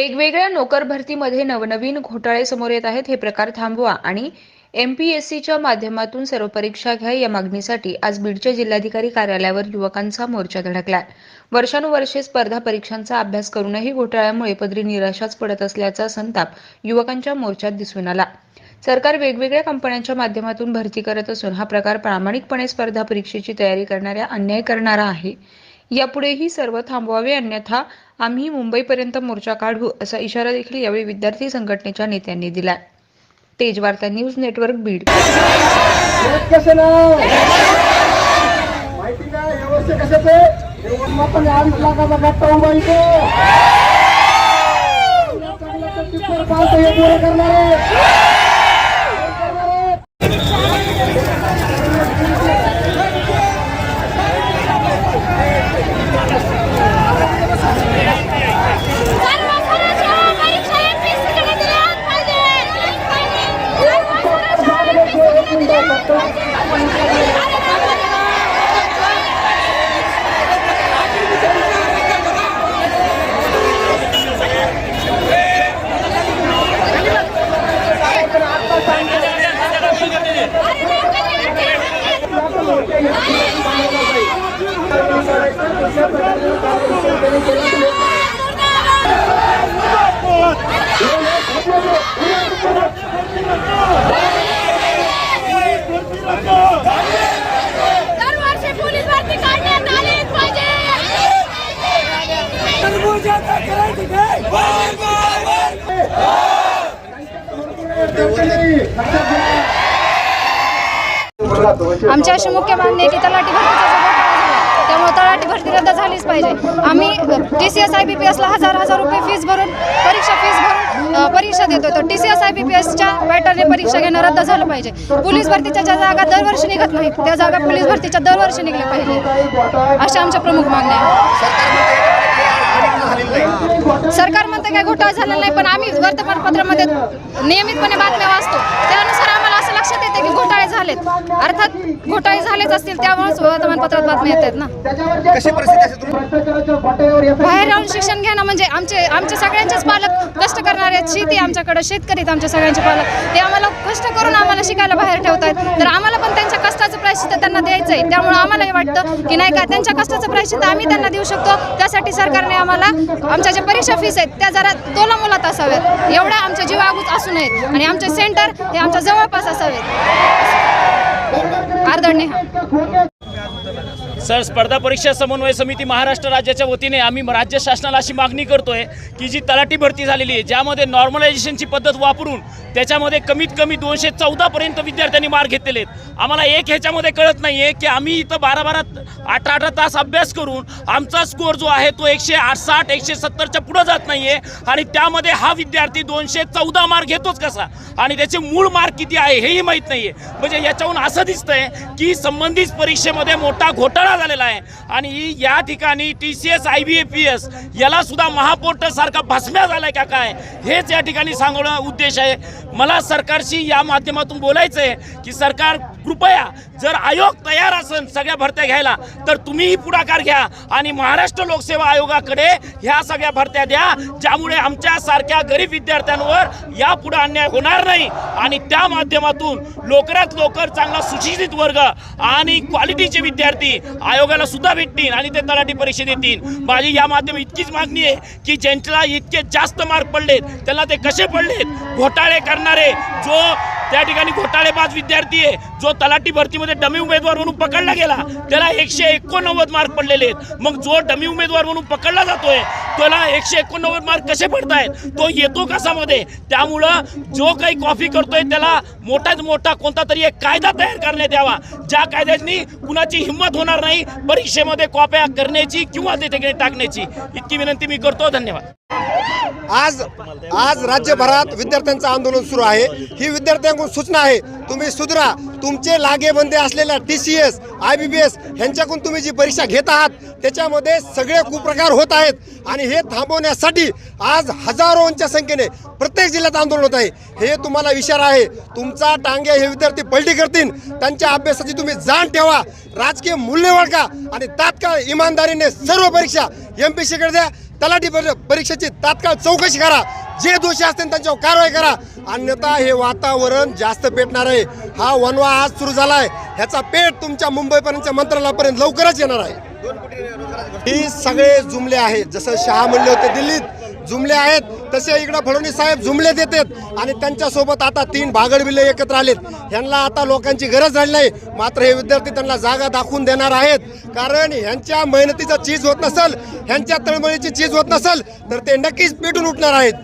वेगवेगळ्या नोकर भरतीमध्ये नवनवीन घोटाळे समोर येत आहेत हे प्रकार थांबवा आणि एमपीएससीच्या माध्यमातून सर्व परीक्षा घ्या या मागणीसाठी आज बीडच्या जिल्हाधिकारी कार्यालयावर युवकांचा मोर्चा धडकला. वर्षानुवर्षे स्पर्धा परीक्षांचा अभ्यास करूनही घोटाळ्यामुळे पदरी निराशाच पडत असल्याचा संताप युवकांच्या मोर्चात दिसून आला. सरकार वेगवेगळ्या कंपन्यांच्या माध्यमातून भरती करत असून हा प्रकार प्रामाणिकपणे स्पर्धा परीक्षेची तयारी करणाऱ्या अन्याय करणारा आहे. यापुढेही सर्व थांबवावे अन्यथा आम्ही मुंबईपर्यंत मोर्चा काढू असा इशारा देखील यावेळी विद्यार्थी संघटनेच्या नेत्यांनी दिला तेजवार्ता न्यूज नेटवर्क बीड. हेच Exacto. आमची अशी मुख्य मागणी आहे की तलाठी भरतीचा त्यामुळे तलाठी भरती रद्द झालीच पाहिजे. आम्ही T C S I B P एसला हजार हजार रुपये फीस भरून परीक्षा फीस भरून परीक्षा देतो. तर T C S I B P एसच्या पॅटर्नने परीक्षा घेणं रद्द झालं पाहिजे. पोलीस भरतीच्या ज्या जागा दरवर्षी निघत नाहीत त्या जागा पोलीस भरतीच्या दरवर्षी निघल्या पाहिजे अशा आमच्या प्रमुख मागण्या आहेत सरकार म्हणते काय घोटाळा झालेला नाही पण आम्ही वर्तमानपत्रामध्ये नियमितपणे बातम्या वाचतो. त्यानुसार आम्हाला असं लक्षात येते की घोटाळे झालेत. अर्थात घोटाळे झालेच असतील त्यामुळेच वर्तमानपत्रात बातम्या येतात ना. कशी परिस्थिती असेल तुम्ही भ्रष्टाचाराच्या फाट्यावर येता बाहेर राहून शिक्षण घेणं म्हणजे आमचे आमचे सगळ्यांचेच पालक कष्ट करणारे आहेत. शेती आमच्याकडे शेतकरी आहेत आमचे सगळ्यांचे पालक. ते आम्हाला कष्ट करून आम्हाला शिकायला बाहेर ठेवतात तर आम्हाला पण त्यांच्या कष्टाचं प्रायश्चित त्यांना द्यायचं आहे त्यामुळे आम्हालाही वाटतं की नाही का त्यांच्या कष्टाचं प्रायश्चित आम्ही त्यांना देऊ शकतो. त्यासाठी सरकारने आम्हाला आमच्या ज्या परीक्षा फीस आहेत त्या जरा तोलामोलात असाव्यात. एवढ्या आमच्या जीवागूत असू नयेत आणि आमचे सेंटर हे आमच्या जवळपास असावेत. आर्दडणे हा सर स्पर्धा परीक्षा समन्वय समिती महाराष्ट्र राज्याच्या वतीने आम्ही राज्य शासनाला अशी मागणी करतोय की जी तलाठी भरती झालेली आहे ज्यामध्ये नॉर्मलायझेशनची पद्धत वापरून त्याच्यामध्ये कमीत कमी दोनशे चौदापर्यंत विद्यार्थ्यांनी मार्क घेतलेले आहेत. आम्हाला एक ह्याच्यामध्ये कळत नाही आहे की आम्ही इथं बारा बारा अठरा अठरा तास अभ्यास करून आमचा स्कोअर जो आहे तो एकशे साठ एकशे सत्तरच्या पुढं जात नाही आहे आणि त्यामध्ये हा विद्यार्थी दोनशे चौदा मार्क घेतोच कसा? आणि त्याचे मूळ मार्क किती आहे हेही माहीत नाही आहे म्हणजे याच्याहून असं दिसतंय की संबंधित परीक्षेमध्ये मोठा घोटाळा झालेला आहे. आणि या ठिकाणी T C S I B A P S याला सुद्धा महापोर्टल सारखा भस्म्या झालाय का काय? हेच या ठिकाणी सांगणं उद्देश आहे. मला सरकारशी या माध्यमातून बोलायचं आहे की सरकार कृपया जर आयोग तयार असेल सगळ्या भरत्या घ्यायला तर तुम्हीही पुढाकार घ्या आणि महाराष्ट्र लोकसेवा आयोगाकडे ह्या सगळ्या भरत्या द्या ज्यामुळे आमच्या सारख्या गरीब विद्यार्थ्यांवर यापुढे अन्याय होणार नाही. आणि त्या माध्यमातून लवकरात लवकर चांगला सुशिक्षित वर्ग आणि क्वालिटीचे विद्यार्थी आयोगाला सुद्धा भेटतील आणि ते तलाठी परीक्षा देतील माझी या माध्यम इतकीच मागणी आहे की ज्यांच्याला इतके जास्त मार्क पडलेत त्यांना ते कसे पडलेत? घोटाळे करणारे जो त्या ठिकाणी घोटाळे पाच विद्यार्थी आहे. जो तलाठी भरतीमध्ये डमी उमेदवार म्हणून पकडला गेला त्याला एकशे एकोणनव्वद मार्क पडलेले आहेत. मग जो डमी उमेदवार म्हणून पकडला जातोय त्याला एकशे एकोणनव्वद मार्क कसे पडतायत? तो येतो कसामध्ये त्यामुळं जो काही कॉफी करतोय त्याला मोठाच मोठा कोणता तरी एक कायदा तयार करण्यात यावा. ज्या कायद्यानी कुणाची हिंमत होणार नाही परीक्षेमध्ये कॉप्या करण्याची किंवा ते टाकण्याची. इतकी विनंती मी करतो. धन्यवाद. आज आज राज्यभरात विद्यार्थ्यांचं आंदोलन सुरू आहे. ही विद्यार्थ्यांकडून सूचना आहे तुम्ही सुधरा. तुमचे लागेबंदे असलेल्या T C S I B B S ह्यांच्याकडून तुम्ही जी परीक्षा घेत आहात त्याच्यामध्ये सगळे कुप्रकार होत आहेत. आणि हे थांबवण्यासाठी आज हजारोंच्या संख्येने प्रत्येक जिल्ह्यात आंदोलन होत आहे. हे तुम्हाला इशारा आहे. तुमचा टांगे हे विद्यार्थी पलटी करतील. त्यांच्या अभ्यासाची तुम्ही जाण ठेवा. राजकीय मूल्य वळका आणि तात्काळ इमानदारीने सर्व परीक्षा एम पी सीकडे द्या. तलाठी परीक्षेची तात्काळ चौकशी करा. जे दोषी असतील त्यांच्यावर कारवाई करा. अन्यथा हे वातावरण जास्त पेटणार आहे. हा वनवा आज सुरू झाला आहे ह्याचा पेट तुमच्या मुंबईपर्यंतच्या मंत्रालयापर्यंत लवकरच येणार आहे. ही सगळे जुमले आहेत. जसं शहा म्हणले होते दिल्लीत जुमले आहेत तसे इकडं फडणवीस साहेब जुमले देतात आणि त्यांच्यासोबत आता तीन भागडविले एकत्र आलेत. ह्यांना आता लोकांची गरज झाली नाही. मात्र हे विद्यार्थी त्यांना जागा दाखवून देणार आहेत. कारण ह्यांच्या मेहनतीचं चीज होत नसेल ह्यांच्या तळमळीची चीज होत नसेल तर ते नक्कीच पेटून उठणार आहेत.